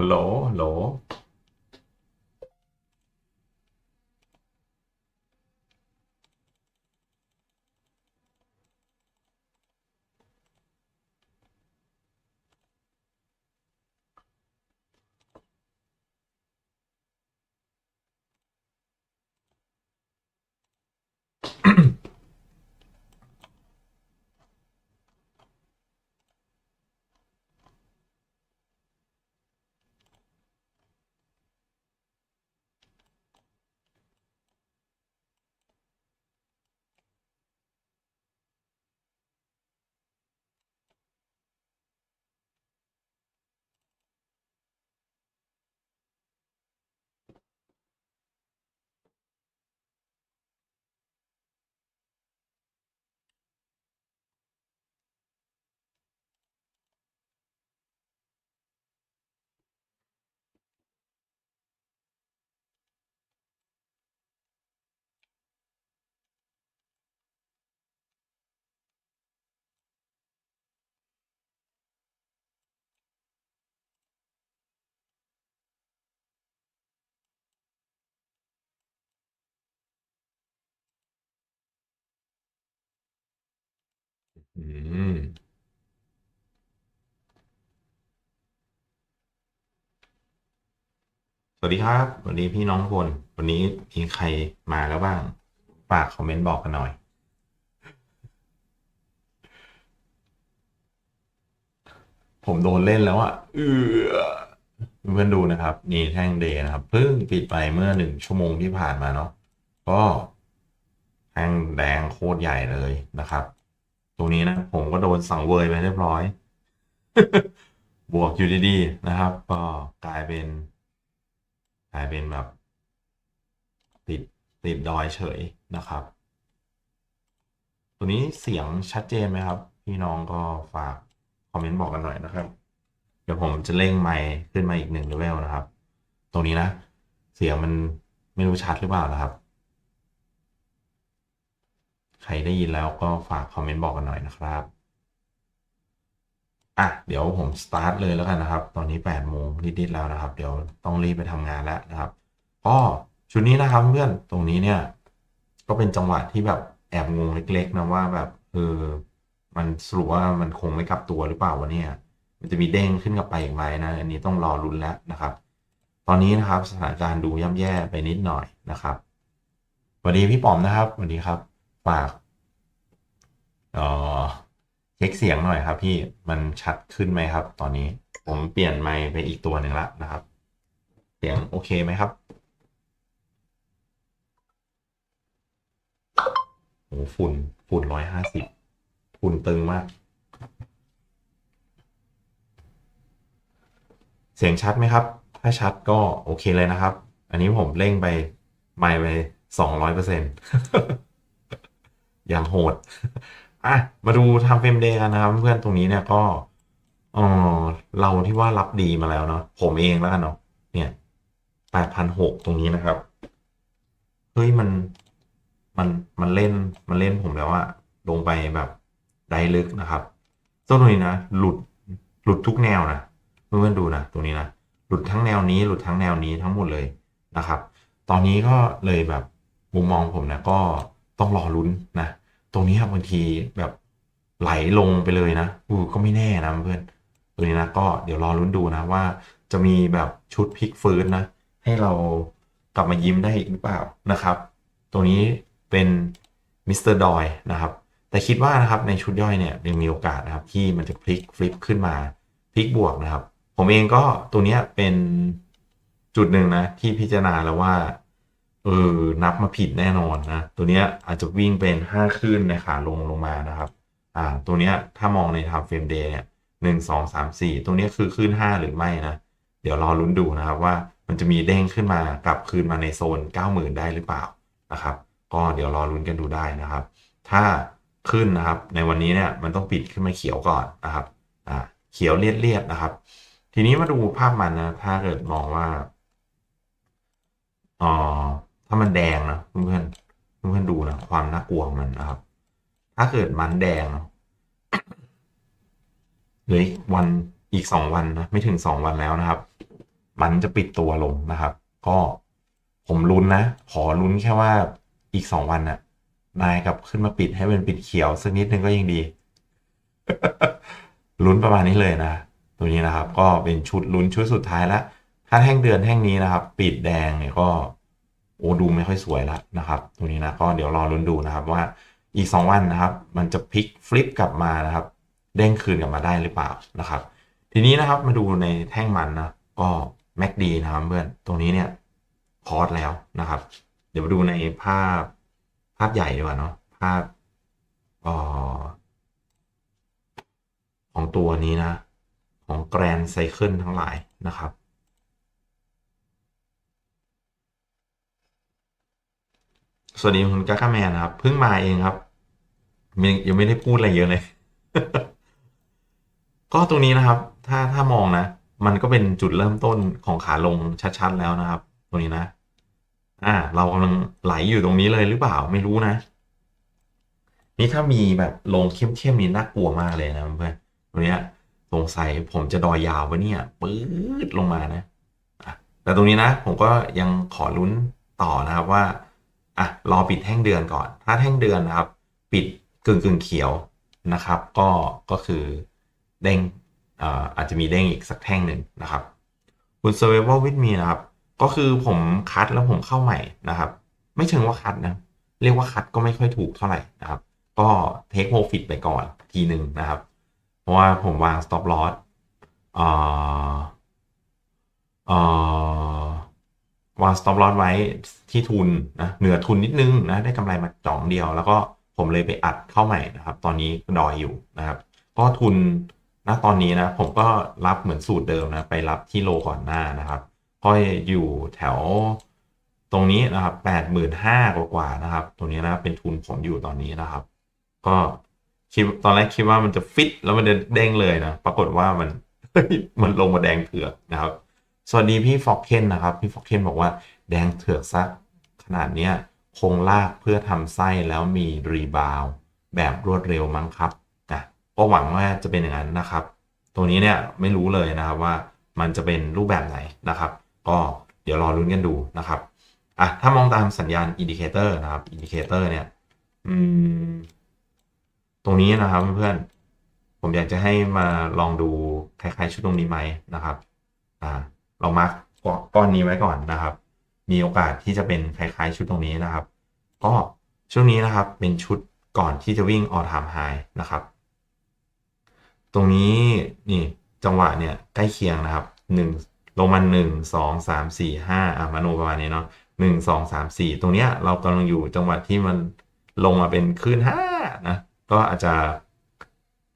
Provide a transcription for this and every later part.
ฮัล อืม สวัสดีครับ วันนี้พี่น้องทุกคนวันนี้มีใครมาแล้วบ้าง ฝากคอมเมนต์บอกกันหน่อย ผมโดนเล่นแล้วอะเออเพื่อนดูนะครับ นี่แท่งเดย์นะครับเพิ่งปิดไปเมื่อหนึ่งชั่วโมงที่ผ่านมาเนาะก็แท่งแดงโคตรใหญ่เลยนะครับ ตรงนี้นะผมก็โดนสั่งเวยไปเรียบร้อย บวกอยู่ดีๆนะครับ ก็กลายเป็น กลายเป็นแบบ ติดติดดอยเฉยนะครับ ตัวนี้เสียงชัดเจนไหมครับ พี่น้องก็ฝากคอมเมนต์บอกกันหน่อยนะครับ เดี๋ยวผมจะเร่งไมค์ขึ้นมาอีกหนึ่งเลเวลนะครับ ตรงนี้นะ เสียงมันไม่รู้ชัดหรือเปล่านะครับ ครได้ยินแล้วก็ฝากคอมเมนต์บอกกันหน่อยนะครับอะเดี๋ยวผมสตาร์ทเลยแล้วกันนะครับ ตอนนี้8โมงนิดๆแล้วนะครับ เดี๋ยวต้องรีบไปทำงานแล้วนะครับก็ชุดนี้นะครับเพื่อนตรงนี้เนี่ย ก็เป็นจังหวะที่แบบแอบงงเล็ก ๆ นะว่าแบบเออมันสรุปว่ามันคงไม่กลับตัวหรือเปล่าวะเนี่ย มันจะมีเด้งขึ้นกลับไปอีกไหมนะ อันนี้ต้องรอลุ้นแล้วนะครับ ตอนนี้นะครับสถานการณ์ดูย่ำแย่ไปนิดหน่อยนะครับสวัสดีพี่ป๋อมนะครับสวัสดีครับากเออเช็คเสียงหน่อยครับ พี่มันชัดขึ้นไหมครับ ตอนนี้ผมเปลี่ยนไมค์ไปอีกตัวหนึ่งละนะครับ เสียงโอเคไหมครับโอ้ฝุ่นฝุ่นร้อยห้าสิบฝุ่นตึงมาก เสียงชัดไหมครับ ถ้าชัดก็โอเคเลยนะครับ อันนี้ผมเร่งไป ไม่ไปสองร้อยเปอร์เซ็นต์ อย่างโหด อะ มาดูทำเฟรมเดย์กันนะครับ เพื่อนตรงนี้เนี่ยก็เออเราที่ว่ารับดีมาแล้วเนาะผมเองแล้วกันเนาะเนี่ยแปดพันหกตรงนี้นะครับ เฮ้ยมันมันมันเล่นมันเล่นผมแล้วอะลงไปแบบได้ลึกนะครับต้นนี้นะหลุดหลุดทุกแนวนะเพื่อนๆดูนะตรงนี้นะหลุดทั้งแนวนี้หลุดทั้งแนวนี้ทั้งหมดเลยนะครับ ตอนนี้ก็เลยแบบมุมมองผมนะก็ต้องรอลุ้นนะ ตรงนี้ครับบางทีแบบไหลลงไปเลยนะอูก็ไม่แน่นะเพื่อนตัวนี้นะก็เดี๋ยวรอลุ้นดูนะว่าจะมีแบบชุดพลิกฟื้นนะ ให้เรากลับมายิ้มได้อีกหรือเปล่านะครับตัวนี้เป็นมิสเตอร์ดอยนะครับ แต่คิดว่านะครับในชุดย่อยเนี่ยยังมีโอกาสนะครับ ที่มันจะพลิกฟลิปขึ้นมาพลิกบวกนะครับ ผมเองก็ตัวนี้เป็นจุดหนึ่งนะที่พิจารณาแล้วว่า เออ นับมาผิดแน่นอนนะ ตัวเนี้ยอาจจะวิ่งเป็นห้าขึ้นในขาลงลงมานะครับ อ่า ตัวเนี้ยถ้ามองในทำเฟรมเดย์เนี่ยหนึ่งสองสามสี่ตัวเนี้ยคือขึ้นห้าหรือไม่นะ เดี๋ยวรอลุ้นดูนะครับว่ามันจะมีเด้งขึ้นมากลับคืนมาในโซน 90,000 ได้หรือเปล่านะครับ ก็เดี๋ยวรอลุ้นกันดูได้นะครับ ถ้าขึ้นนะครับ ในวันนี้เนี่ยมันต้องปิดขึ้นมาเขียวก่อนนะครับ อ่า เขียวเลียดเลียดๆนะครับ ทีนี้มาดูภาพมันนะ ถ้าเกิดมองว่าอ๋อ ถ้ามันแดงนะเพื่อนๆเพื่อนดูนะความน่ากลัวของมันนะครับ ถ้าเกิดมันแดงเหลืออีกวันอีกสองวันนะไม่ถึงสองวันแล้วนะครับ มันจะปิดตัวลงนะครับ ก็ผมลุ้นนะ ขอลุ้นแค่ว่าอีกสองวันน่ะ นายกับขึ้นมาปิดให้เป็นปิดเขียวสักนิดนึงก็ยังดี ลุ้นประมาณนี้เลยนะ ตัวนี้นะครับ ก็เป็นชุดลุ้นชุดสุดท้ายแล้วถ้าแท่งเดือนแท่งนี้นะครับ ปิดแดงเนี่ยก็ โอ้ดูไม่ค่อยสวยแล้วนะครับตัวนี้นะก็เดี๋ยวรอลุ้นดูนะครับว่าอีก 2 วันนะครับ มันจะพลิกฟลิปกลับมานะครับ เด้งคืนกลับมาได้หรือเปล่านะครับ ทีนี้นะครับมาดูในแท่งมันนะก็แม็กดีนะครับเพื่อนตรงนี้เนี่ยพอร์ตแล้วนะครับ เดี๋ยวมาดูในภาพภาพใหญ่ดีกว่าเนาะภาพออของตัวนี้นะ ของแกรนไซเคิลทั้งหลายนะครับ สวัสดีคุณก้าก้าแมนนะครับเพิ่งมาเองครับยังยังไม่ได้พูดอะไรเยอะเลย ก็ตรงนี้นะครับ ถ้าถ้ามองนะ มันก็เป็นจุดเริ่มต้นของขาลงชัดๆแล้วนะครับ ตรงนี้นะ อ่า เรากำลังไหลอยู่ตรงนี้เลยหรือเปล่าไม่รู้นะ นี่ถ้ามีแบบลงเข้มๆนี่น่ากลัวมากเลยนะเพื่อนตรงนี้สงสัยผมจะดอยยาววะเนี่ยปื๊ดลงมานะแต่ตรงนี้นะ ผมก็ยังขอลุ้นต่อนะครับว่า อะรอปิดแท่งเดือนก่อน ถ้าแท่งเดือนนะครับ ปิดกึ่งกึ่งเขียวนะครับ ก็ก็คือเด้งอาอาจจะมีเด้งอีกสักแท่งหนึ่งนะครับคุณ survival with me นะครับ ก็คือผมคัดแล้วผมเข้าใหม่นะครับ ไม่เชิงว่าคัดนะ เรียกว่าคัดก็ไม่ค่อยถูกเท่าไหร่นะครับ ก็เทคโ r o ฟิตไปก่อนทีหนึ่งนะครับ เพราะว่าผมวาง stop loss อ่าอ่า วาง stop loss ไว้ที่ทุนนะเหนือทุนนิดนึงนะได้กำไรมาจ่องเดียว แล้วก็ผมเลยไปอัดเข้าใหม่นะครับ ตอนนี้ดอยอยู่นะครับ ก็ทุนณตอนนี้นะผมก็รับเหมือนสูตรเดิมนะไปรับที่โลก่อนหน้านะครับก็อยู่แถวตรงนี้นะครับแปดหมื่นห้ากว่าๆนะครับ ตรงนี้นะเป็นทุนผมอยู่ตอนนี้นะครับ ก็คิดตอนแรกคิดว่ามันจะฟิตแล้วมันจะเด้งเลยนะ ปรากฏว่ามันมันลงมาแดงเถือกนะครับ สวัสดีพี่ฟอกเคนนะครับ พี่ฟอกเคนบอกว่าแดงเถือกซักขนาดเนี้ยคงลากเพื่อทำไส้แล้วมีรีบาวแบบรวดเร็วมั้งครับนะก็หวังว่าจะเป็นอย่างนั้นนะครับ ตรงนี้เนี่ยไม่รู้เลยนะครับว่ามันจะเป็นรูปแบบไหนนะครับ ก็เดี๋ยวรอรุ้นกันดูนะครับอะถ้ามองตามสัญญาณอินดิเคเตอร์นะครับอินดิเคเตอร์เนี่ยตรงนี้นะครับเพื่อนๆผมอยากจะให้มาลองดูคล้ายๆชุดตรงนี้ไหมนะครับ อ่า เรามาร์กก้อนนี้ไว้ก่อนนะครับ มีโอกาสที่จะเป็นคล้ายๆ ชุดตรงนี้นะครับ ก็ช่วงนี้นะครับเป็นชุดก่อนที่จะวิ่งออทามไฮนะครับ ตรงนี้นี่จังหวะเนี่ยใกล้เคียงนะครับหนึ่งลงมาหนึ่งสองสามสี่ห้าอะมาโนประมาณนี้เนาะหนึ่งสองสามสี่ตรงเนี้ยเรากำลังอยู่จังหวะที่มันลงมาเป็นคลื่นห้านะก็อาจจะ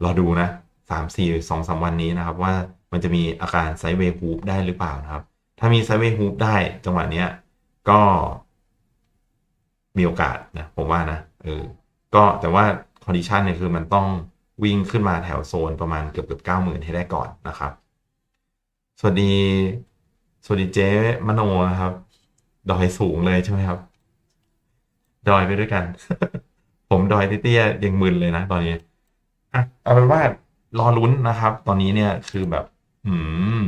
รอดูนะสามสี่สองสามวันนี้นะครับว่า มันจะมีอาการไซเวย์ฮูปได้หรือเปล่านะครับ ถ้ามีไซเวย์ฮูปได้จังหวะเนี้ยก็มีโอกาสนะผมว่านะเออก็แต่ว่าคอนดิชันเนี่ยคือมันต้องวิ่งขึ้นมาแถวโซนประมาณเกือบเกือบเก้าหมื่นให้ได้ก่อนนะครับ สวัสดี สวัสดีเจ๊มโนนะครับ ดอยสูงเลยใช่ไหมครับ ดอยไปด้วยกัน ผมดอยเตี้ยยังมึนเลยนะตอนนี้อะเอาเป็นว่ารอลุ้นนะครับ ตอนนี้เนี่ยคือแบบ อืม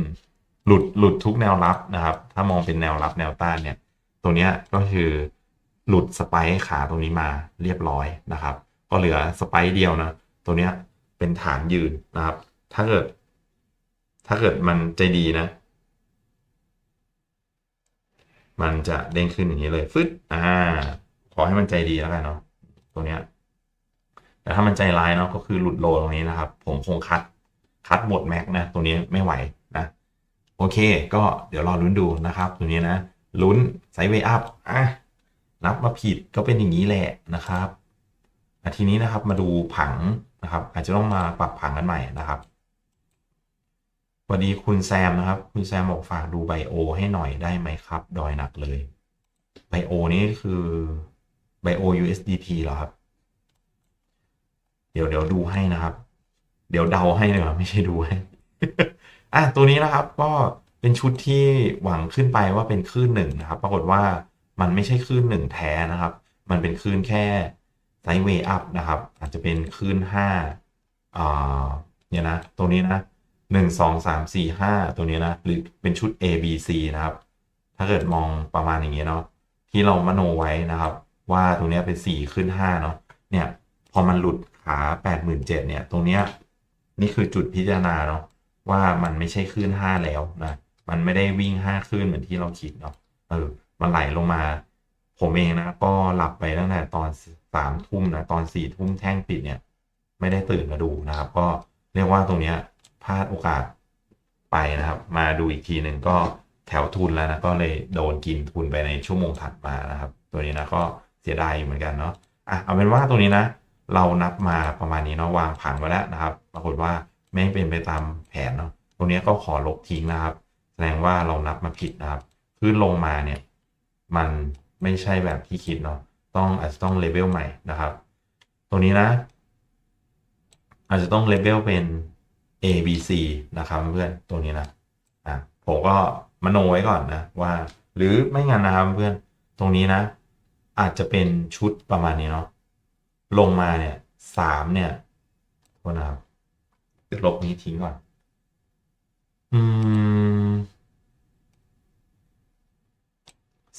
หลุดหลุดทุกแนวรับนะครับ ถ้ามองเป็นแนวรับแนวต้านเนี่ยตรงเนี้ยก็คือหลุดสไปค์ขาตรงนี้มาเรียบร้อยนะครับ ก็เหลือสไปค์เดียวนะ ตัวเนี้ยเป็นฐานยืนนะครับ ถ้าเกิด ถ้าเกิดมันใจดีนะ มันจะเด้งขึ้นอย่างนี้เลยฟึดอ่า ขอให้มันใจดีแล้วกันเนาะตัวเนี้ยแต่ถ้ามันใจร้ายเนาะก็คือหลุดโลตรงนี้นะครับ ผมคงคัด คัดหมดแม็กนะตรงนี้ไม่ไหวนะ โอเค ก็เดี๋ยวรอลุ้นดูนะครับ ตัวนี้นะลุ้นไซด์เวอัพอะนับมาผิดก็เป็นอย่างนี้แหละนะครับทีนี้นะครับมาดูผังนะครับ อาจจะต้องมาปรับผังกันใหม่นะครับสวัสดีคุณแซมนะครับ คุณแซมบอกฝากดูไบโอ ให้หน่อยได้ไหมครับ ดอยหนักเลยไบโอนี่คือไบโอ USDT เหรอครับ เดี๋ยวเดี๋ยวดูให้นะครับ เดี๋ยวเดาให้เลยไม่ใช่ดูให้อะตัวนี้นะครับก็เป็นชุดที่หวังขึ้นไปว่าเป็นคลื่นหนึ่งนะครับ ปรากฏว่ามันไม่ใช่คลื่นหนึ่งแท้นะครับ มันเป็นคลื่นแค่ไซด์เวย์อัพนะครับ อาจจะเป็นคลื่นห้าอ่าเนี่ยนะตรงนี้นะหนึ่งสองสามสี่ห้าตัวนี้นะหรือเป็นชุด A B C นะครับ ถ้าเกิดมองประมาณอย่างเงี้ยเนาะที่เรามโนไว้นะครับ ว่าตรงนี้เป็นสี่ขึ้นห้าเนาะเนี่ยพอมันหลุดขาแปดหมื่นเจ็ดเนี่ยตรงเนี้ย นี่คือจุดพิจารณาเนาะว่ามันไม่ใช่ขึ้นห้าแล้วนะมันไม่ได้วิ่งห้าขึ้นเหมือนที่เราคิดเนาะเออมันไหลลงมา ผมเองนะ ก็หลับไปตั้งแต่ตอนสามทุ่มนะตอนสี่ทุ่มแท่งปิดเนี่ย ไม่ได้ตื่นมาดูนะครับ ก็เรียกว่าตรงเนี้ยพลาดโอกาสไปนะครับ มาดูอีกทีหนึ่งก็แถวทุนแล้วนะก็เลยโดนกินทุนไปในชั่วโมงถัดมานะครับ ตัวนี้นะก็เสียดายอยู่เหมือนกันเนาะอะเอาเป็นว่าตรงนี้นะ เรานับมาประมาณนี้เนาะวางผังไว้แล้วนะครับ ปรากฏว่าไม่เป็นไปตามแผนเนาะตรงนี้ก็ขอลบทิ้งนะครับ แสดงว่าเรานับมาผิดนะครับขึ้นลงมาเนี่ยมันไม่ใช่แบบที่คิดเนาะต้องอาจจะต้องเลเวลใหม่นะครับ ตรงนี้นะ อาจจะต้องเลเวลเป็น A B C นะครับเพื่อนตัวนี้นะอะผมก็มโนไว้ก่อนนะว่า หรือไม่งั้นนะครับเพื่อนตรงนี้นะ อาจจะเป็นชุดประมาณนี้เนาะลงมาเนี่ยสามเนี่ยโทษนะครับ ลบนี้ทิ้งก่อน อืม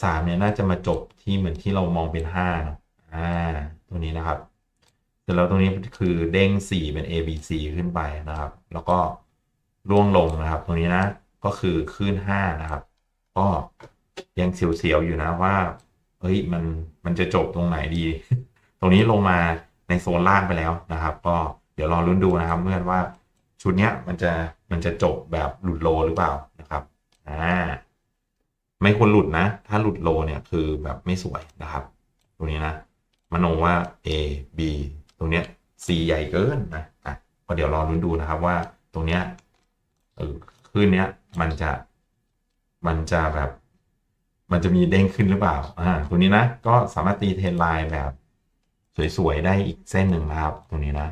สามเนี่ยน่าจะมาจบที่เหมือนที่เรามองเป็นห้าเนาะอ่า ตัวนี้นะครับเสร็จแล้วตรงนี้คือเด้งสี่เป็น A B C ขึ้นไปนะครับ แล้วก็ล่วงลงนะครับ ตรงนี้นะ ก็คือขึ้นห้านะครับ ก็ยังเสียวๆอยู่นะว่า เฮ้ยมันมันจะจบตรงไหนดี ตรงนี้ลงมาในโซนล่างไปแล้วนะครับ ก็ เดี๋ยวรอรุ้นดูนะครับเมื่อนว่าชุดเนี้ยมันจะมันจะจบแบบหลุดโลหรือเปล่านะครับอ่าไม่ควรหลุดนะ ถ้าหลุดโลเนี่ยคือแบบไม่สวยนะครับ ตรงนี้นะมโนว่า A B ตรงเนี้ย C ใหญ่เกินนะอะก็เดี๋ยวรอรุ้นดูนะครับว่าตรงเนี้ยเออขึ้นเนี้ยมันจะมันจะแบบ มันจะมีเด้งขึ้นหรือเปล่าอ่าตรงนี้นะ ก็สามารถตีเทรนไลน์แบบ สวยๆได้อีกเส้นหนึ่งนะครับ ตรงนี้นะ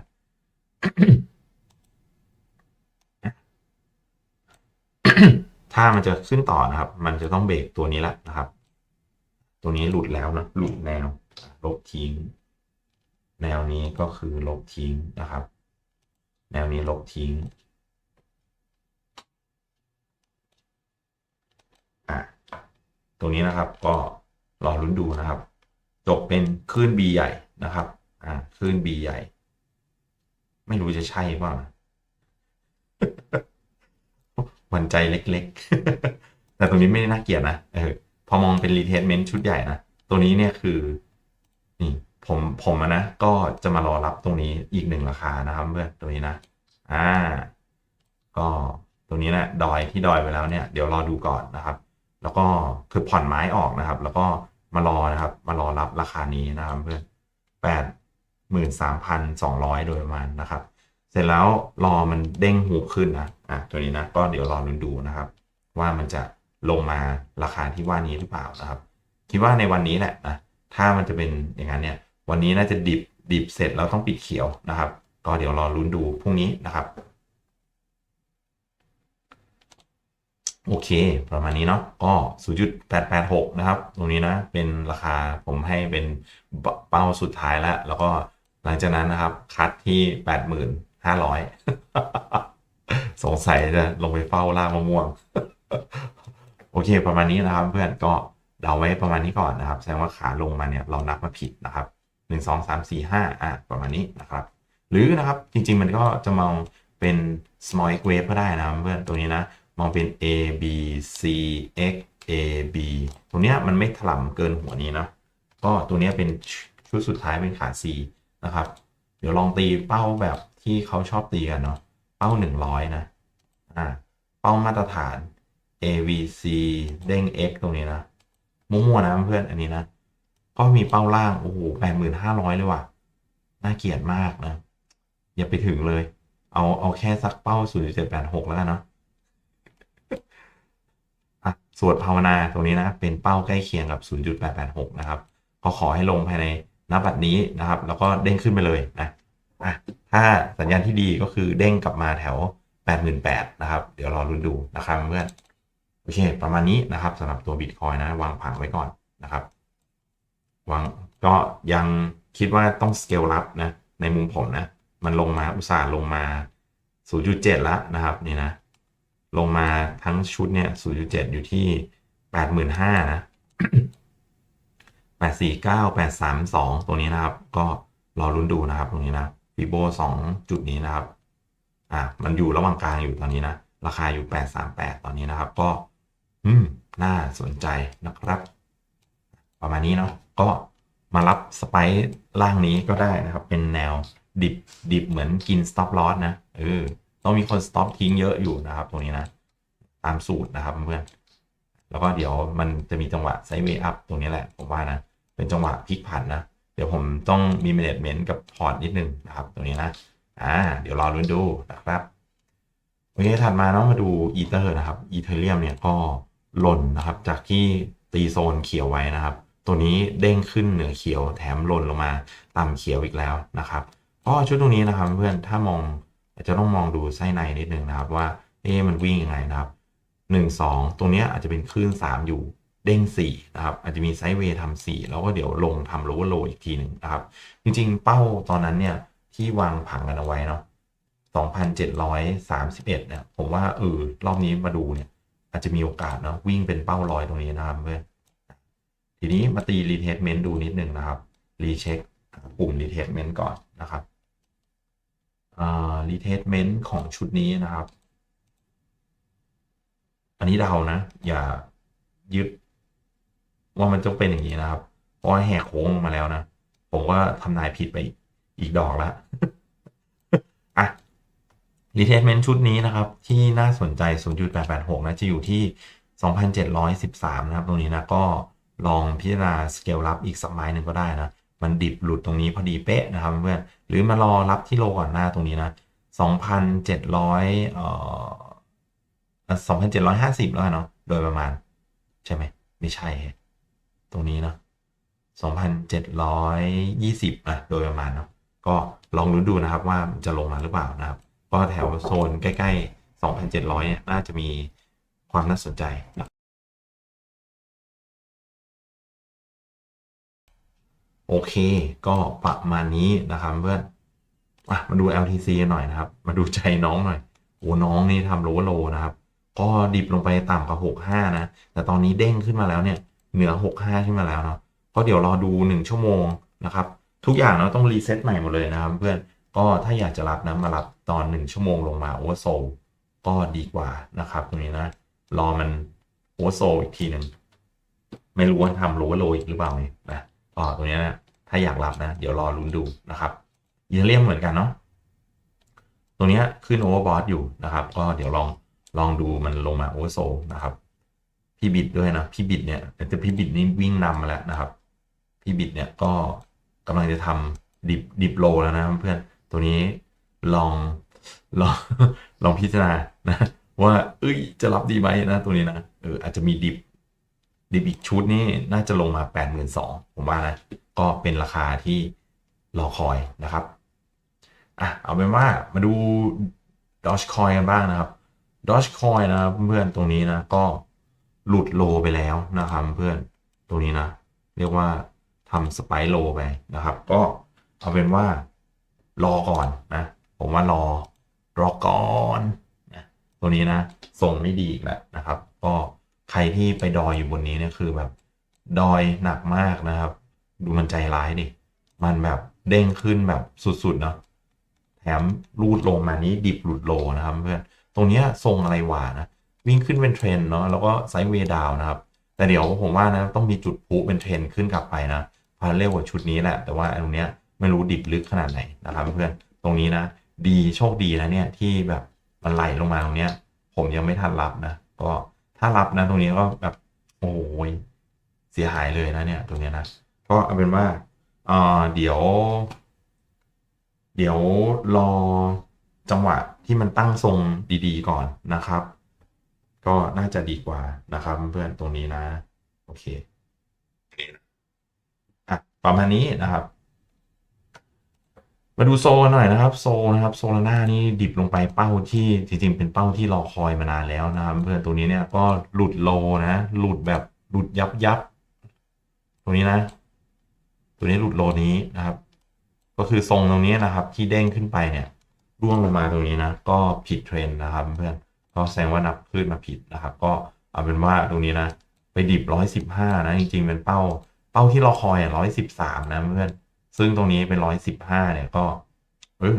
ถ้ามันจะขึ้นต่อนะครับ มันจะต้องเบรกตัวนี้แหละนะครับ ตัวนี้หลุดแล้วนะหลุดแนว ลบทิ้ง แนวนี้ก็คือลบทิ้งนะครับ แนวนี้ลบทิ้งอะตรงนี้นะครับก็รอลุ้นดูนะครับ จบเป็นคลื่น B ใหญ่นะครับ อ่าคลื่น B ใหญ่ ไม่รู้จะใช่เปล่านะหวันใจเล็กๆ แต่ตรงนี้ไม่ได้น่าเกลียดนะ เออ พอมองเป็นรีเทสเมนต์ชุดใหญ่นะ ตัวนี้เนี่ยคือ นี่ ผมผมนะ ก็จะมารอรับตรงนี้อีกหนึ่งราคานะครับเพื่อนตัวนี้นะ อ่า ก็ตรงนี้แหละดอยที่ดอยไปแล้วเนี่ย เดี๋ยวรอดูก่อนนะครับ แล้วก็คือผ่อนไม้ออกนะครับ แล้วก็มารอนะครับ มารอรับราคานี้นะครับเพื่อนแปด หมื่นสามพันสองร้อยโดยประมาณนะครับ เสร็จแล้วรอมันเด้งหูขึ้นนะอะตัวนี้นะก็เดี๋ยวรอดูดูนะครับ ว่ามันจะลงมาราคาที่ว่านี้หรือเปล่านะครับ คิดว่าในวันนี้แหละนะถ้ามันจะเป็นอย่างนั้นเนี่ยวันนี้น่าจะดิบดิบเสร็จแล้วต้องปิดเขียวนะครับ ก็เดี๋ยวรอลุ้นดูพรุ่งนี้นะครับโอเค ประมาณนี้เนาะก็0.886 นะครับ ตรงนี้นะ เป็นราคาผมให้เป็นเป้าสุดท้ายแล้ว แล้วก็ หลังจากนั้นนะครับ คัดที่85,500สงสัยจะลงไปเฝ้าล่ามะม่วง โอเค ประมาณนี้นะครับเพื่อนก็เดาไว้ประมาณนี้ก่อนนะครับ แสดงว่าขาลงมาเนี่ยเรานับมาผิดนะครับหนึ่งสองสามสี่ห้าอะประมาณนี้นะครับ หรือนะครับจริง ๆ มันก็จะมองเป็น small x wave ก็ได้นะเพื่อนตัวนี้นะ มองเป็น A B C X A B ตรงเนี้ยมันไม่ถล่ำเกินหัวนี้นะก็ตัวเนี้ยเป็นชุดสุดท้ายเป็นขา C นะครับ เดี๋ยวลองตีเป้าแบบที่เขาชอบตีกันเนาะเป้า 100 นะอ่าเป้ามาตรฐาน A V C เด้ง X ตรงนี้นะมั่วๆนะเพื่อนอันนี้นะ ก็มีเป้าล่าง โอ้โหแปดหมื่นห้าร้อยเลยว่ะ น่าเกลียดมากนะ อย่าไปถึงเลย เอาเอาแค่สักเป้า0.786แล้วกันเนาะอะสวดภาวนาตรงนี้นะ เป็นเป้าใกล้เคียงกับ0.886นะครับ ก็ขอให้ลงภายใน นับบัดนี้นะครับ แล้วก็เด้งขึ้นไปเลยนะอะถ้าสัญญาณที่ดีก็คือเด้งกลับมาแถว 88,000นะครับ เดี๋ยวรอรุนดูนะครับเพื่อนโอเค ประมาณนี้นะครับสำหรับตัวบิตคอยนะ วางผังไว้ก่อนนะครับวางก็ยังคิดว่าต้องสเกลรับนะ ในมุมผมนะ มันลงมาอุตส่าห์ลงมา 0.7 แล้วนะครับนี่นะ ลงมาทั้งชุดเนี่ย 0.7 อยู่ที่ 85,000นะ 849 832 ตรงนี้นะครับ ก็รอรุ้นดูนะครับ ตรงนี้นะฟีโบ2จุดนี้นะครับ อะมันอยู่ระหว่างกลางอยู่ตอนนี้นะ ราคาอยู่ 838 ตอนนี้นะครับ ก็ อืม น่าสนใจนะครับ ประมาณนี้เนาะ ก็มารับสไปซ์ล่างนี้ก็ได้นะครับ เป็นแนวดิบดิบเหมือนกิน stop loss นะ เออ ต้องมีคน stop ทิ้งเยอะอยู่นะครับ ตรงนี้นะ ตามสูตรนะครับเพื่อนแล้วก็เดี๋ยวมันจะมีจังหวะไซด์เวย์อัพตรงนี้แหละ ผมว่านะ เป็นจังหวะพลิกผันนะ เดี๋ยวผมต้องมี management กับพอร์ตนิดนึงนะครับตรงนี้นะอ่าเดี๋ยวรอรุ้นดูนะครับโอเคถัดมาเนาะมาดูอีเตอร์นะครับอีเทเรียมเนี่ยก็หล่นนะครับ จากที่ตีโซนเขียวไว้นะครับ ตัวนี้เด้งขึ้นเหนือเขียวแถมหล่นลงมาต่ำเขียวอีกแล้วนะครับก็ชุดตรงนี้นะครับเพื่อนถ้ามองอาจจะต้องมองดูไส้ในนิดนึงนะครับว่าเอ๊ะมันวิ่งยังไงนะครับหนึ่งสองตรงเนี้ยอาจจะเป็นคลื่นสามอยู่ เด้งสีนะครับอาจจะมีไซด์เวย์ทำสี่แล้วก็เดี๋ยวลงทำโลว์โลอีกทีหนึ่งนะครับ จริงๆ เป้าตอนนั้นเนี่ยที่วางผังกันเอาไว้เนาะ2,731เนี่ยผมว่าเออรอบนี้มาดูเนี่ย อาจจะมีโอกาสเนาะวิ่งเป็นเป้าร้อยตรงนี้นะครับเพื่อนทีนี้มาตีรีเทสเมนต์ดูนิดหนึ่งนะครับรีเช็คปุ่มรีเทสเมนต์ก่อนนะครับอ่ารีเทสเมนต์ของชุดนี้นะครับ อันนี้เดานะ อย่ายึด ว่ามันจะเป็นอย่างนี้นะครับ เพราะว่าแหกโค้งมาแล้วนะ ผมว่าทำนายผิดไปอีกดอกแล้วอะรีเทสเมนต์ชุดนี้นะครับ ที่น่าสนใจ 0.886 นะจะอยู่ที่ 2,713 นะครับ ตรงนี้นะก็ลองพิจารณาสเกลรับอีกสักไม้หนึ่งก็ได้นะ มันดิบหลุดตรงนี้พอดีเป๊ะนะครับเพื่อนหรือมารอรับที่โลก่อนหน้าตรงนี้นะ 2,700เอ่อ2,750 แล้วกันเนาะโดยประมาณ ใช่ไหม ไม่ใช่ ตรงนี้เนาะ2,720 อะ โดยประมาณเนาะ ก็ลองลุ้นดูนะครับว่ามันจะลงมาหรือเปล่านะครับ ก็แถวโซนใกล้ๆ 2,700 เนี่ย น่าจะมีความน่าสนใจนะโอเค ก็ประมาณนี้นะครับเพื่อนอะมาดู LTC หน่อยนะครับ มาดูใจน้องหน่อยโอ้น้องนี่ทำโลโลนะครับ ก็ดิบลงไปต่ำกว่า65 นะ แต่ตอนนี้เด้งขึ้นมาแล้วเนี่ย เหนือ 65 ขึ้นมาแล้วเนาะก็เดี๋ยวรอดู 1 ชั่วโมงนะครับ ทุกอย่างเนาะต้องรีเซ็ตใหม่หมดเลยนะครับเพื่อนก็ถ้าอยากจะรับนะมารับตอน 1 ชั่วโมงลงมาโอเวอร์โซลก็ดีกว่านะครับตรงนี้นะรอมันโอเวอร์โซลอีกทีหนึ่งไม่รู้ว่าทำโลว์โลอีกหรือเปล่าเนี่ยนะก็ตรงนี้นะถ้าอยากรับนะ เดี๋ยวรอลุ้นดูนะครับอีเทเรียมเหมือนกันเนาะตรงนี้ขึ้นโอเวอร์บอทอยู่นะครับ ก็เดี๋ยวลองลองดูมันลงมาโอเวอร์โซลนะครับ พี่บิดด้วยนะพี่บิดเนี่ยแต่พี่บิดนี่วิ่งนำมาแล้วนะครับ พี่บิดเนี่ยก็กำลังจะทำดิบดิบโลแล้วนะเพื่อนตัวนี้ลองลองลองพิจารณานะว่าเอ้ยจะรับดีไหมนะตัวนี้นะเอออาจจะมีดิบดิบอีกชุดนี่น่าจะลงมา 8 2 0 0 0ผมว่านะ ก็เป็นราคาที่รอคอยนะครับอะเอาเป็นว่ามาดู Dogecoin กันบ้างนะครับ Dogecoin นะครับเพื่อนตรงนี้นะก็ หลุดโลไปแล้วนะครับเพื่อนตรงนี้นะ เรียกว่าทำสไปโลไปนะครับ ก็เอาเป็นว่ารอก่อนนะ ผมว่ารอรอก่อนนะตัวนี้นะส่งไม่ดีอีกแล้วนะครับ ก็ใครที่ไปดอยอยู่บนนี้เนี่ยคือแบบ ดอยหนักมากนะครับ ดูมันใจร้ายดิมันแบบเด้งขึ้นแบบสุดๆเนาะแถมรูดลงมานี้ดิบหลุดโลนะครับเพื่อนตรงเนี้ยทรงอะไรหวานะ วิ่งขึ้นเป็นเทรนเนาะแล้วก็ไซด์เวย์ดาวนะครับ แต่เดี๋ยวผมว่านะต้องมีจุดพุเป็นเทรนขึ้นกลับไปนะพาเร็วกว่าชุดนี้แหละ แต่ว่าตรงเนี้ยไม่รู้ดิบลึกขนาดไหนนะครับเพื่อนตรงนี้นะ ดีโชคดีนะเนี่ยที่แบบมันไหลลงมาตรงเนี้ย ผมยังไม่ทันรับนะก็ถ้ารับนะตรงนี้ก็แบบโอ้ยเสียหายเลยนะเนี่ยตรงนี้นะก็เอาเป็นว่าเอ่อเดี๋ยว เดี๋ยวรอจังหวะที่มันตั้งทรงดีๆก่อนนะครับ ก็น่าจะดีกว่านะครับเพื่อนตรงนี้นะ โอเคอะประมาณนี้นะครับ มาดูโซนหน่อยนะครับ โซนะครับโซลาร่านี่ดิบลงไปเป้าที่จริงๆเป็นเป้าที่รอคอยมานานแล้วนะครับเพื่อนตัวนี้เนี่ยก็หลุดโลนะ หลุดแบบหลุดยับยับตรงนี้นะ ตัวนี้หลุดโลนี้นะครับ ก็คือทรงตรงนี้นะครับ ที่เด้งขึ้นไปเนี่ยร่วงลงมาตรงนี้นะ ก็ผิดเทรนด์นะครับเพื่อน ก็แสดงว่านับขึ้นมาผิดนะครับ ก็เอาเป็นว่าตรงนี้นะ ไปดิบร้อยสิบห้านะ จริงๆเป็นเป้า เป้าที่เรอคอยร้อยสิบสามนะเพื่อน ซึ่งตรงนี้เป็นร้อยสิบห้าเนี่ยก็เออ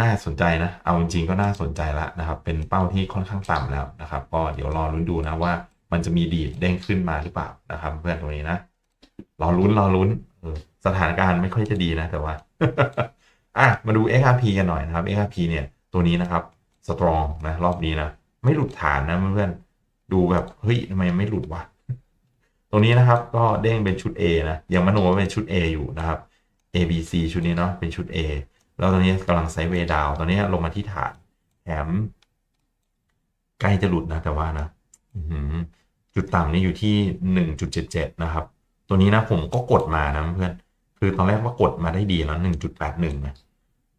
น่าสนใจนะ เอาจริงๆก็น่าสนใจละนะครับ เป็นเป้าที่ค่อนข้างต่ำแล้วนะครับ ก็เดี๋ยวรอรุ้นดูนะว่า มันจะมีดีดเด้งขึ้นมาหรือเปล่านะครับ เพื่อนตรงนี้นะรอลุ้นรอลุ้นสถานการณ์ไม่ค่อยจะดีนะแต่ว่าอะมาดู XRP กันหน่อยนะครับ XRP เนี่ยตัวนี้นะครับ สตรองนะ รอบนี้นะ ไม่หลุดฐานนะเพื่อนๆดูแบบเฮ้ยทำไมไม่หลุดวะตรงนี้นะครับก็เด้งเป็นชุด A นะยังมโนว่าเป็นชุด A อยู่นะครับ A B C ชุดนี้เนาะเป็นชุด A แล้วตอนนี้กำลังไซด์เวดาวตอนนี้ลงมาที่ฐานแถมใกล้จะหลุดนะแต่ว่านะจุดต่ำนี่อยู่ที่ 1.77 นะครับ ตัวนี้นะผมก็กดมานะเพื่อนคือตอนแรกว่ากดมาได้ดีแล้ว 1.81นะ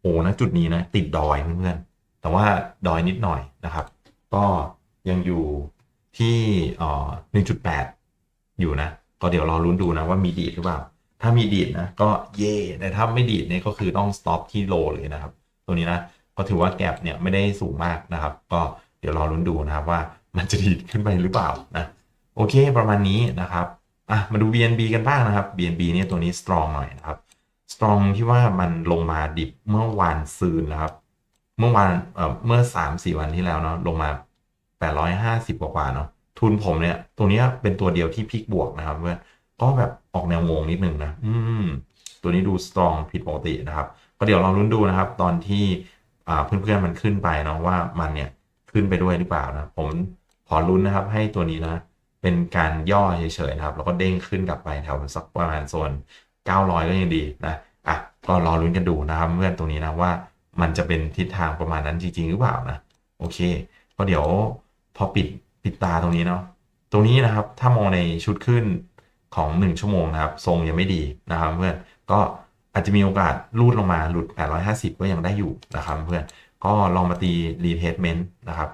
โอ้นะจุดนี้นะติดดอยเพื่อนๆ แต่ว่าดอยนิดหน่อยนะครับ ก็ยังอยู่ที่อ่อ1.8อยู่นะ ก็เดี๋ยวรอลุ้นดูนะว่ามีดีดหรือเปล่า ถ้ามีดีดนะก็เย่แต่ถ้าไม่ดีดเนี่ยก็คือต้อง stop ที่โลเลยนะครับ ตัวนี้นะก็ถือว่าแกลบเนี่ยไม่ได้สูงมากนะครับ ก็เดี๋ยวรอลุ้นดูนะครับว่ามันจะดีดขึ้นไปหรือเปล่านะโอเคประมาณนี้นะครับอะมาดู BNB กันบ้างนะครับ BNB เนี่ยตัวนี้ strong หน่อยนะครับ strong ที่ว่ามันลงมาดิบเมื่อวานซืนนะครับ เมื่อวานเอ่อเมื่อ3 4วันที่แล้วเนาะลงมา850กว่าเนาะทุนผมเนี่ย ตัวนี้เป็นตัวเดียวที่พลิกบวกนะครับเพื่อนก็แบบออกแนวงงนิดนึงนะ อืม ตัวนี้ดู strong ผิดปกตินะครับ ก็เดี๋ยวเราลุ้นดูนะครับ ตอนที่อ่าเพื่อนๆมันขึ้นไปเนาะว่ามันเนี่ยขึ้นไปด้วยหรือเปล่านะ ผมขอลุ้นนะครับ ให้ตัวนี้นะ เป็นการย่อเฉยๆนะครับ แล้วก็เด้งขึ้นกลับไปแถวสักประมาณโซน900 ก็ยังดีนะ อะ ก็รอลุ้นกันดูนะครับเพื่อนตรงนี้นะว่า มันจะเป็นทิศทางประมาณนั้นจริง ๆ หรือเปล่านะ โอเค ก็เดี๋ยวพอปิดปิดตาตรงนี้เนาะตรงนี้นะครับถ้ามองในชุดขึ้นของ 1 ชั่วโมงนะครับ ทรงยังไม่ดีนะครับเพื่อนก็อาจจะมีโอกาสลูดลงมาหลุด 850 ก็ยังได้อยู่นะครับเพื่อนก็ลองมาตี retestment นะครับ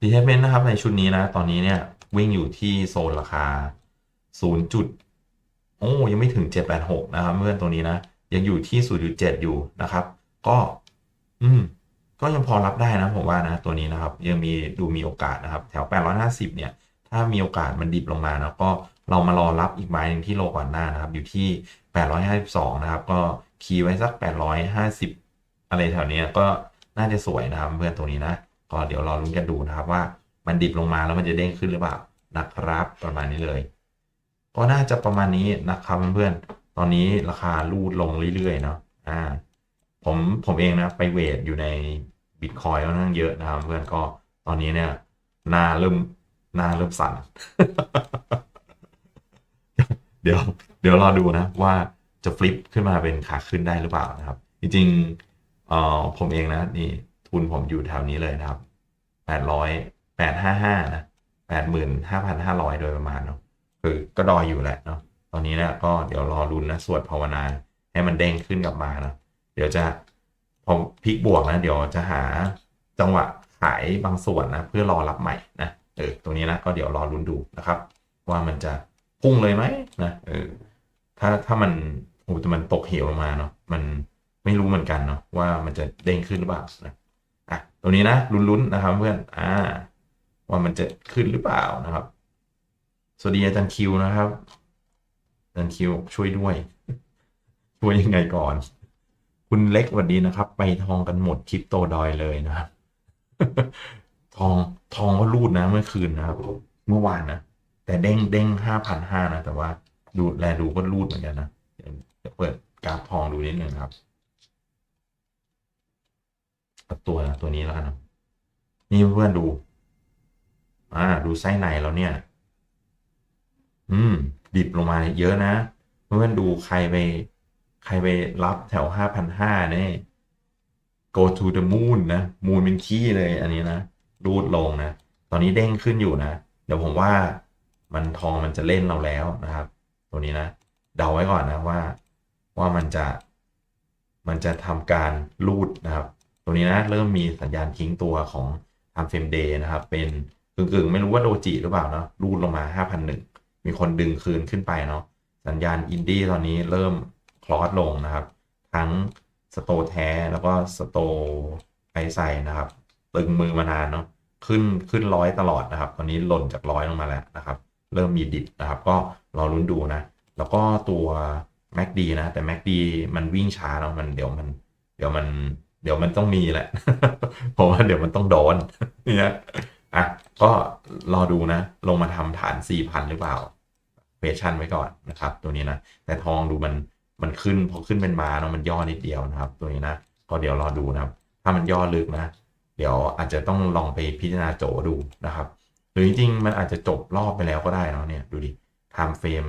retestment นะครับในชุดนี้นะ ตอนนี้เนี่ยวิ่งอยู่ที่โซนราคา 0. จุด โอ้ยังไม่ถึง 786 นะครับเพื่อนตัวนี้นะ ยังอยู่ที่ 0.7 อยู่นะครับ ก็ อืม ก็ยังพอรับได้นะผมว่านะ ตัวนี้นะครับ ยังมีดูมีโอกาสนะครับ แถว 850 เนี่ย ถ้ามีโอกาสมันดิบลงมานะก็เรามารอรับอีกไม้หนึ่งที่โลก่อนหน้านะครับ อยู่ที่ 852 นะครับ ก็คีย์ไว้สัก 850 อะไรแถวนี้ก็น่าจะสวยนะครับเพื่อนตัวนี้นะ ก็เดี๋ยวรอลุ้นกันดูนะครับว่ามันดิบลงมาแล้วมันจะเด้งขึ้นหรือเปล่านะครับประมาณนี้เลย ก็น่าจะประมาณนี้นะครับเพื่อน ตอนนี้ราคาลูดลงเรื่อยๆเนาะอ่าผมผมเองนะไปเวทอยู่ในบิตคอยค่อนข้างเยอะนะครับเพื่อนก็ตอนนี้เนี่ยหน้าเริ่มหน้าเริ่มสั่น เดี๋ยวเดี๋ยวรอดูนะว่าจะฟลิปขึ้นมาเป็นขาขึ้นได้หรือเปล่านะครับ จริงๆเอ่อผมเองนะนี่ทุนผมอยู่แถวนี้เลยนะครับแปดร้อยแปดห้าห้านะแปดหมื่นห้าพันห้าร้อยโดยประมาณเนาะคือก็ดอยอยู่แหละเนาะ ตอนนี้นี่ยก็เดี๋ยวรอรุนนะสวดภาวนา ให้มันเด้งขึ้นกลับมานะเดี๋ยวจะพอพลิกบวกนะเดี๋ยวจะหาจังหวะขายบางส่วนนะเพื่อรอรับใหม่นะเออตรงนี้นะก็เดี๋ยวรอรุนดูนะครับ ว่ามันจะพุ่งเลยไหมนะเออถ้าถ้ามันโอ้แต่มันตกเหวลงมาเนาะมันไม่รู้เหมือนกันเนาะว่ามันจะเด้งขึ้นหรือเปล่านะอะตรงนี้นะลุ้นๆนะครับเพื่อนอ่า ว่ามันจะขึ้นหรือเปล่านะครับ สวัสดีอาจารย์คิวนะครับ อาจารย์คิวช่วยด้วย ช่วยยังไงก่อน คุณเล็กสวัสดีนะครับ ไปทองกันหมดคริปโตดอยเลยนะครับทองทองก็รูดนะเมื่อคืนนะครับเมื่อวานนะแต่เด้งเด้งห้าพันห้านะแต่ว่าดูแลดูก็รูดเหมือนกันนะเดี๋ยวเปิดกราฟทองดูนิดนึงครับตัวตัวนี้แล้วกันนะนี่เพื่อนดู อ่า ดูไส้ในแล้วเนี่ย อืม ดิบลงมาเยอะนะ เพื่อนดูใครไปใครไปรับแถวห้าพันห้าเนี่ย go to the moon นะมูนเป็นขี้เลยอันนี้นะรูดลงนะ ตอนนี้เด้งขึ้นอยู่นะ เดี๋ยวผมว่ามันทองมันจะเล่นเราแล้วนะครับ ตัวนี้นะ เดาไว้ก่อนนะว่าว่ามันจะมันจะทำการรูดนะครับ ตัวนี้นะเริ่มมีสัญญาณทิ้งตัวของทำเฟมเดย์นะครับ เป็นกึ่งๆ ไม่รู้ว่าโดจิหรือเปล่าเนาะรูดลงมา 5,001 มีคนดึงคืนขึ้นไปเนาะสัญญาณอินดี้ตอนนี้เริ่มคลอสลงนะครับ ทั้งสโตแท้แล้วก็สโตไอไซนะครับ ตึงมือมานานเนาะขึ้นขึ้นร้อยตลอดนะครับ ตอนนี้หล่นจากร้อยลงมาแล้วนะครับ เริ่มมีดิดนะครับ ก็รอรุ้นดูนะ แล้วก็ตัว MACD นะ แต่ MACD มันวิ่งช้าเนาะมันเดี๋ยวมัน เดี๋ยวมันเดี๋ยวมันต้องมีแหละผมว่าเดี๋ยวมันต้องโดนเนี่ยอะก็รอดูนะ ลงมาทำฐาน 4,000 หรือเปล่า เฟชั่นไว้ก่อนนะครับ ตัวนี้นะ แต่ทองดูมันมันขึ้นพอขึ้นเป็นมาเนาะมันย่อนิดเดียวนะครับ ตัวนี้นะก็เดี๋ยวรอดูนะครับ ถ้ามันย่อลึกนะ เดี๋ยวอาจจะต้องลองไปพิจารณาโจดูนะครับ หรือจริงๆมันอาจจะจบรอบไปแล้วก็ได้เนาะเนี่ยดูดิไทม์เฟรม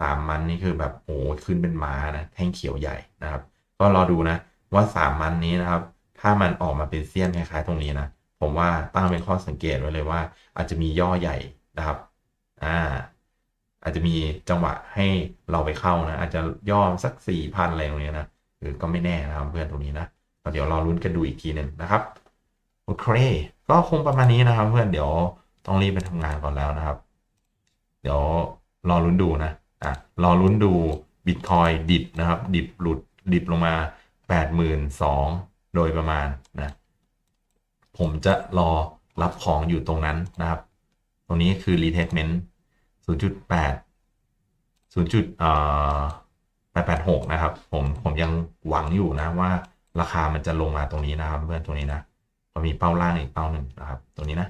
สามมันนี่คือแบบโอ้ขึ้นเป็นม้านะแท่งเขียวใหญ่นะครับ ก็รอดูนะว่าสามมันนี้นะครับ ถ้ามันออกมาเป็นเสี้ยนคล้ายๆ ตรงนี้นะผมว่าตั้งเป็นข้อสังเกตไว้เลยว่า อาจจะมีย่อใหญ่นะครับ อ่า อาจจะมีจังหวะให้เราไปเข้านะ อาจจะย่อสักสี่พันอะไรตรงนี้นะหรือก็ไม่แน่นะครับเพื่อนตรงนี้นะเดี๋ยวรอรุ้นกันดูอีกทีหนึ่งนะครับโอเคก็คงประมาณนี้นะครับ เพื่อนเดี๋ยวต้องรีบไปทำงานก่อนแล้วนะครับ เดี๋ยวรอลุ้นดูนะอะรอลุ้นดูบิตคอยดิบนะครับ ดิบหลุดดิบลงมาแปดหมื่นสองโดยประมาณนะผมจะรอรับของอยู่ตรงนั้นนะครับ ตรงนี้คือ retestment 0.80.886นะครับ ผมผมยังหวังอยู่นะว่าราคามันจะลงมาตรงนี้นะครับ เพื่อนตรงนี้นะก็มีเป้าล่างอีกเป้าหนึ่งนะครับ ตรงนี้นะ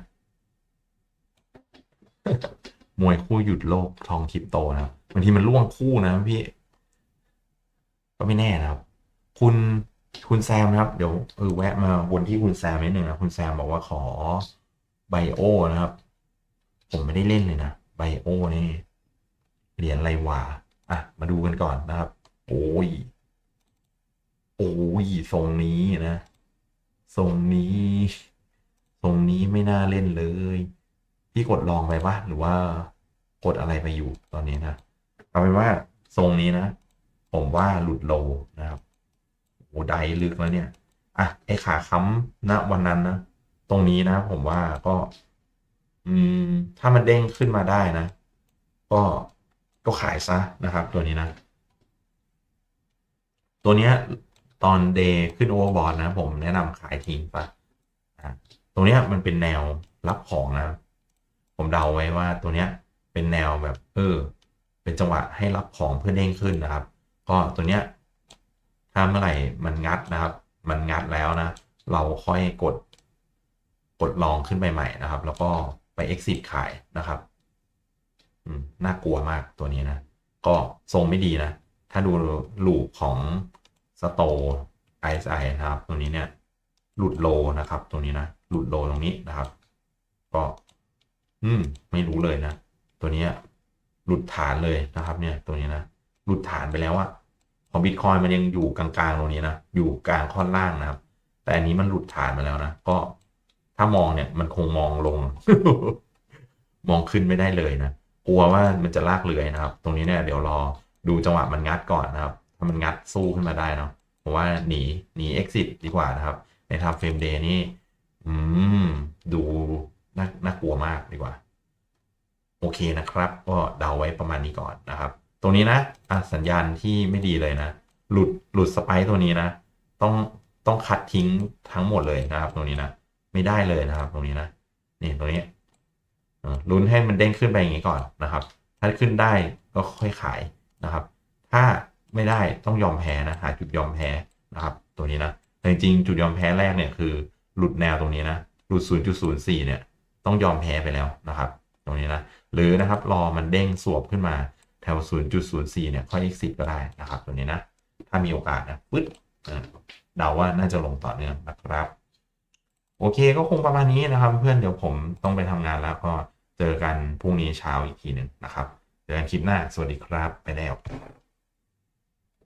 มวยคู่หยุดโลกทองคริปโตนะบางทีมันล่วงคู่นะพี่ ก็ไม่แน่นะครับ คุณคุณแซมนะครับเดี๋ยวเออแวะมาวนที่คุณแซมนิดหนึ่งนะคุณแซมบอกว่าขอไบโอนะครับ ผมไม่ได้เล่นเลยนะ ไบโอนี่เหรียญไรวะอะ มาดูกันก่อนนะครับ โอ้ย โอ้ยทรงนี้นะทรงนี้ทรงนี้ไม่น่าเล่นเลย พี่กดลองไปปะหรือว่ากดอะไรไปอยู่ตอนนี้นะเอาเป็นว่าทรงนี้นะ ผมว่าหลุดโลนะครับโอ้ไดลึกแล้วเนี่ย อะ ไอขาค้ำณวันนั้นนะ ตรงนี้นะ ผมว่าก็ อืม ถ้ามันเด้งขึ้นมาได้นะ ก็ก็ขายซะนะครับ ตัวนี้นะ ตัวเนี้ย ตอนเดย์ขึ้นโอเวอร์บอลนะ ผมแนะนำขายทิ้งไปตรงเนี้ยมันเป็นแนวรับของนะ ผมเดาไว้ว่าตัวเนี้ยเป็นแนวแบบเออ เป็นจังหวะให้รับของเพื่อเด้งขึ้นนะครับ ก็ตัวเนี้ยถ้าเมื่อไหร่มันงัดนะครับ มันงัดแล้วนะ เราค่อยกด กดลองขึ้นไปใหม่นะครับ แล้วก็ exit ขายนะครับน่ากลัวมากตัวนี้นะ ก็ทรงไม่ดีนะ ถ้าดูลูปของสโตไอไอนะครับตรงนี้เนี่ย หลุดโลนะครับตรงนี้นะ หลุดโลตรงนี้นะครับ ก็ อืม ไม่รู้เลยนะ ตัวนี้หลุดฐานเลยนะครับ เนี่ย ตัวนี้นะ หลุดฐานไปแล้วอะของบิตคอยมันยังอยู่กลางๆตรงนี้นะ อยู่กลางค่อนล่างนะครับ แต่อันนี้มันหลุดฐานมาแล้วนะ ก็ ถ้ามองเนี่ยมันคงมองลง มองขึ้นไม่ได้เลยนะกลัวว่ามันจะลากเลือยนะครับ ตรงนี้เนี่ยเดี๋ยวรอดูจังหวะมันงัดก่อนนะครับ ถ้ามันงัดสู้ขึ้นมาได้เนาะผมว่าหนีหนี exit ดีกว่านะครับ ในทำเฟรมเดย์นี่อืมดูน่าน่ากลัวมากดีกว่า โอเคนะครับ ก็เดาไว้ประมาณนี้ก่อนนะครับ ตรงนี้นะอะสัญญาณที่ไม่ดีเลยนะ หลุดหลุดสไปตัวนี้นะ ต้องต้องคัดทิ้งทั้งหมดเลยนะครับ ตรงนี้นะ ไม่ได้เลยนะครับ ตรงนี้นะนี่ตรงนี้ลุ้นให้มันเด้งขึ้นไปอย่างนี้ก่อนนะครับ ถ้าขึ้นได้ก็ค่อยขายนะครับ ถ้าไม่ได้ต้องยอมแพ้นะหาจุดยอมแพ้นะครับ ตัวนี้นะแต่จริงจุดยอมแพ้แรกเนี่ยคือหลุดแนวตรงนี้นะหลุด 0.04 เนี่ยต้องยอมแพ้ไปแล้วนะครับ ตรงนี้นะหรือนะครับรอมันเด้งสวบขึ้นมาแถว 0.04 เนี่ยค่อย exit ก็ได้นะครับ ตัวนี้นะ ถ้ามีโอกาสนะปึ๊ดเดาว่าน่าจะลงต่อเนื่องนะครับ โอเคก็คงประมาณนี้นะครับเพื่อนเดี๋ยวผมต้องไปทำงานแล้วก็เจอกันพรุ่งนี้เช้าอีกทีหนึ่งนะครับ เจอกันคลิปหน้า สวัสดีครับ ไปแล้ว